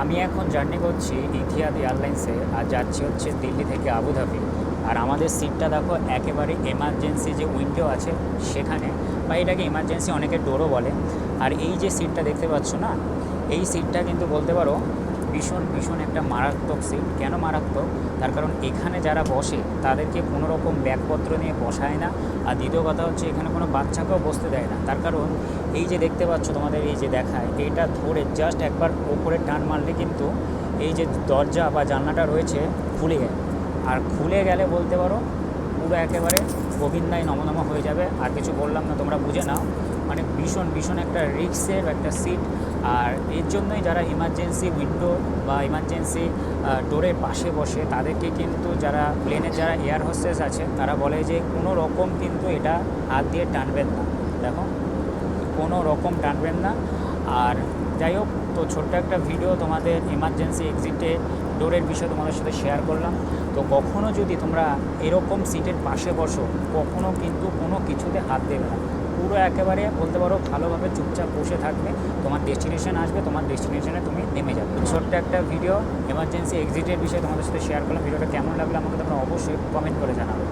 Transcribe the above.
আমি এখন জার্নি করছি ইথিয়াদ এয়ারলাইন্সে আর যাচ্ছি হচ্ছে দিল্লি থেকে আবুধাবি। আর আমাদের সিটটা দেখো একেবারে এমার্জেন্সি যে উইন্ডো আছে সেখানে, বা এটাকে এমার্জেন্সি অনেকে ডোরও বলে। আর এই যে সিটটা দেখতে পাচ্ছ না, এই সিটটা কিন্তু বলতে পারো ভীষণ ভীষণ একটা মারাত্মক সিট কেন মারাত্মক? তার কারণ এখানে যারা বসে, তাদেরকে কোনো রকম ব্যাগপত্র নিয়ে বসায় না। আর দ্বিতীয় কথা হচ্ছে, এখানে কোনো বাচ্চাকেও বসতে দেয় না। তার কারণ এই যে দেখতে পাচ্ছ তোমাদের, এই যে দেখায়, এটা ধরে জাস্ট একবার ওপরে টান মারলে কিন্তু এই যে দরজা বা জানলাটা রয়েছে, খুলে যায়। আর খুলে গেলে বলতে পারো পুরো একেবারে গোবিন্দায় নমনম হয়ে যাবে। আর কিছু বললাম না, তোমরা বুঝে নাও। মানে ভীষণ ভীষণ একটা রিক্সের একটা সিট আর এর জন্যই যারা ইমার্জেন্সি উইন্ডো বা ইমার্জেন্সি ডোরের পাশে বসে, তাদেরকে কিন্তু যারা প্লেনের যারা এয়ার হোস্টেস আছে, তারা বলে যে কোনো রকম কিন্তু এটা হাত দিয়ে টানবেন না। দেখো, কোনো রকম টানবেন না। আর যাই হোক, তো ছোট্ট একটা ভিডিও তোমাদের এমার্জেন্সি এক্সিটে ডোরের বিষয়ে তোমাদের সাথে শেয়ার করলাম। তো কখনও যদি তোমরা এরকম সিটের পাশে বসো কখনও কিন্তু কোনো কিছুতে হাত দেবে না। পুরো একেবারে বলতে পারো ভালোভাবে চুপচাপ বসে থাকবে। তোমার ডেস্টিনেশন আসবে, তোমার ডেস্টিনেশনে তুমি নেমে যাবে। ছোট্ট একটা ভিডিও এমার্জেন্সি এক্সিটের বিষয়ে তোমাদের সাথে শেয়ার করলাম। ভিডিওটা কেমন লাগল আমাকে তোমরা অবশ্যই কমেন্ট করে জানাবে।